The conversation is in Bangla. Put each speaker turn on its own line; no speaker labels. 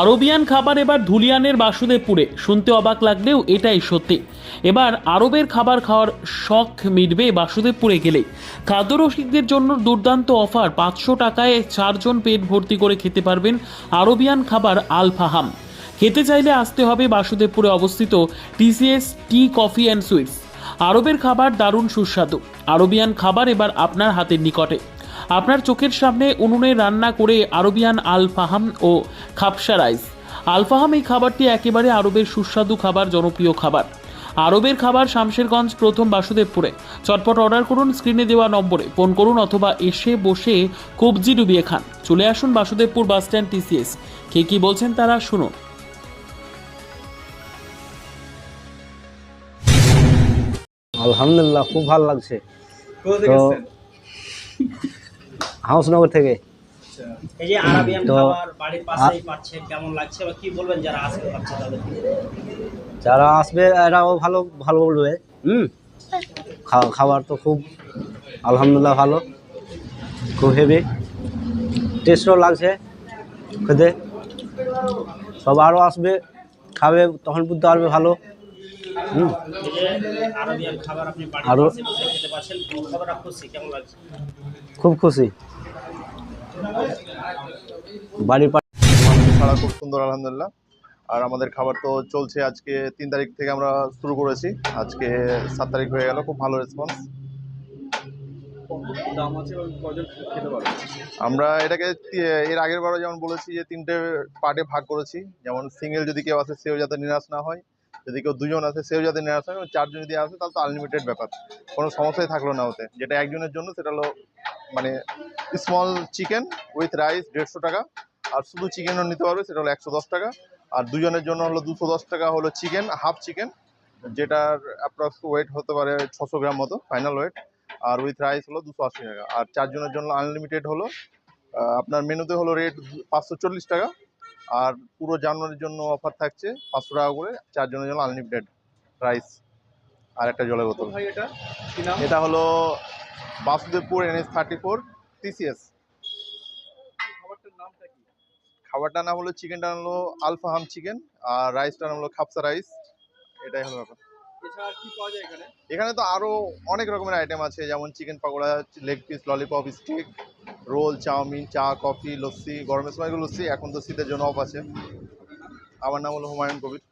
আরবিয়ান খাবার এবার ধুলিয়ানের বাসুদেবপুরে। শুনতে অবাক লাগলেও এটাই সত্যি। এবার আরবের খাবার খাওয়ার শখ মিটবে বাসুদেবপুরে গেলে খাদ্যরসিকদের জন্য দুর্দান্ত অফার। পাঁচশো টাকায় চারজন পেট ভর্তি করে খেতে পারবেন আরবিয়ান খাবার আল ফাহাম। খেতে চাইলে আসতে হবে বাসুদেবপুরে অবস্থিত TCS tea coffee and sweets. আরবের খাবার দারুণ সুস্বাদু। আরবিয়ান খাবার এবার আপনার হাতের নিকটে। আপনার চোখের সামনে উনুনে রান্না করে আরবিয়ান আল ফাহাম ও খাপসা রাইস। আল ফাহাম এই খাবারটি একেবারে আরবের সুস্বাদু খাবার জনপ্রিয় খাবার। আরবের খাবার শামশেরগঞ্জ প্রথম বাসুদেবপুরে। চটপট অর্ডার করুন স্ক্রিনে দেওয়া নম্বরে ফোন করুন অথবা এসে বসে কবজি ডুবিয়ে খান। চলে আসুন বাসুদেবপুর বাসস্ট্যান্ড টিসিএস। কে কি বলছেন তারা শুনুন।
আলহামদুলিল্লাহ খুব ভালো লাগছে। তো? হাউসনগর থেকে।
এই যে আরাবিয়ান খাবার বাড়ির পাশেই পাচ্ছে কেমন লাগছে? বা কি বলবেন যারা
আসবে এরাও ভালো ভালো বলবে। হুম? খাবার তো খুব আলহামদুলিল্লাহ ভালো। খুব হেভি টেস্টও লাগছে খেতে। সব আরও আসবে খাবে তখন বুঝতে পারবে ভালো। হুম?
এই যে আরাবিয়ান খাবার আপনি বাড়ির
আরো-
পাশে বসে খেতে পারছেন কতটা খুশি? কেমন লাগছে?
খুব খুশি।
খুব সুন্দর, আলহামদুলিল্লাহ। আর আমাদের খাবার তো চলছে আজকে তিন তারিখ থেকে আমরা শুরু করেছি। আজকে সাত তারিখ হয়ে গেল, খুব ভালো রেসপন্স আমরা এটাকে এর আগের বারও যেমন বলেছি যে তিনটে পার্টে ভাগ করেছি। যেমন সিঙ্গেল যদি কেউ আসে, সেও যাতে নিরাশ না হয়। যদি কেউ দুজন আসে, সেও যাতে নিরাশ হয়। এবং চারজন যদি আসে, তাহলে তো আনলিমিটেড ব্যাপার। কোনো সমস্যাই থাকল না ওতে। যেটা একজনের জন্য, সেটা হলো মানে স্মল চিকেন উইথ রাইস দেড়শো টাকা আর শুধু চিকেনও নিতে পারবে সেটা হলো একশো দশ টাকা। আর দুজনের জন্য হলো দুশো দশ টাকা হলো চিকেন হাফ চিকেন যেটার অ্যাপ্রক্স ওয়েট হতে পারে ছশো গ্রাম মতো ফাইনাল ওয়েট আর উইথ রাইস হলো দুশো আশি টাকা। আর চারজনের জন্য আনলিমিটেড হলো আপনার মেনুতে হলো রেট পাঁচশো চল্লিশ টাকা আর পুরো জানুয়ারির জন্য অফার থাকছে পাঁচশো টাকা করে চারজনের জন্য আনলিমিটেড রাইস আর একটা জলের বোতল। এটা হলো Basudevpur NS thirty four TCS. খাবারটার নাম হলো চিকেনটা হলো আলফাহাম চিকেন আর রাইসটার নাম হলো খাপসা রাইস। এটাই হলো ব্যাপার। এখানে? তো আরও অনেক রকমের আইটেম আছে যেমন chicken pakora leg piece lollipop stick roll chowmein চা কফি লস্যি গরমের সময় লস্যি এখন তো শীতের জন্য অফ আছে। আমার নাম হলো হুমায়ুন কবির।